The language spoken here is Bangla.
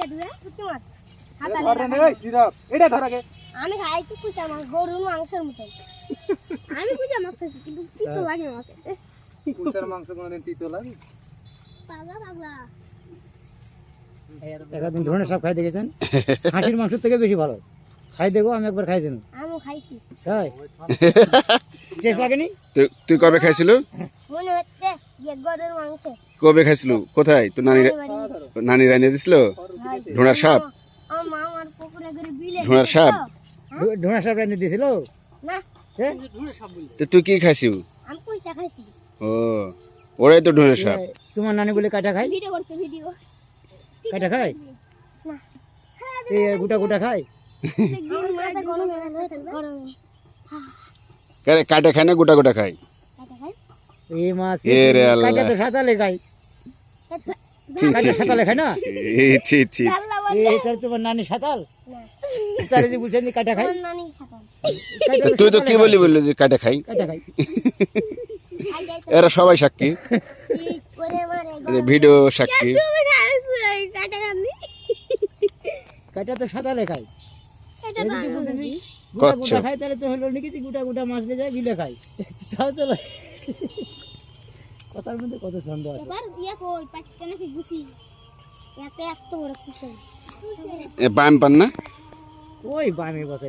দিয়ে দিবে পুঁটি মাছ। এটা ধর রে, রাখা। এই, শ্রীরাম, এটা ধর আগে। আমি খাই কুচা মাছ গরুর মাংসের মতন। আমি কুচা মাছ খাইছি কিন্তু তিতো লাগে আমাকে। কুসের মাংস কোনোদিন তিতো লাগে? পাগলা পাগলা। একদিন ধরনের সব খাই দেখেছেন হাঁসির মাংস থেকে বেশি ভালো। খাই দেখো আমি একবার খাইছেন আমি খাইছি। তাই? টেস্ট লাগেনি? তুই তুই কবে খাইছিল? মনে হচ্ছে গরুর মাংস। কবে খাইছিল? কোথায়? তোর নানি নানি রানিয়ে দিছিল? ঢোঁড়ার সাপ। ঢোঁড়ার সাপ? ঢোঁড়া সাপ হ্যাঁ? তো তুই কি খাইছিস আমি কুচা খাইছি। ও ওরাই তো ঢোঁড়ের সাপ। তোমার নানি বলে কাটা খাই ভিডিও করতে ভিডিও। কাটা খায়? না। এই গোটা গোটা কারে কাটে খায় না গোটা গোটা খাই এই মাছ এ রে আল্লাহ। কাটা তো কাটা ছি সাঁতালে খায় না? ছি, ছি ছি। আল্লাহ এই তাহলে তোমার নানি সাঁতাল? তাহলে যে বুঝছেন যে কাটা খাই। আমার নানি খাতাম কাটা তুই তো কি বলি বললি যে কাটে খাই? কাটা খাই। খাই এরা সবাই সাক্ষী। ভিডিও সাক্ষী। কাটা তো সাঁতালে। গোটা খায় তাহলে তো হলো নাকি গোটা গোটা মাছ নিয়ে যায় গিলে খায়। তাও লয়। কথার মধ্যে কত ছন্দ আছে? এবার ইয়া কই? পাচ্ছে নাকি গুছি এত এত বড় খুশি। এ বাম পান না? ওই বামে বছরে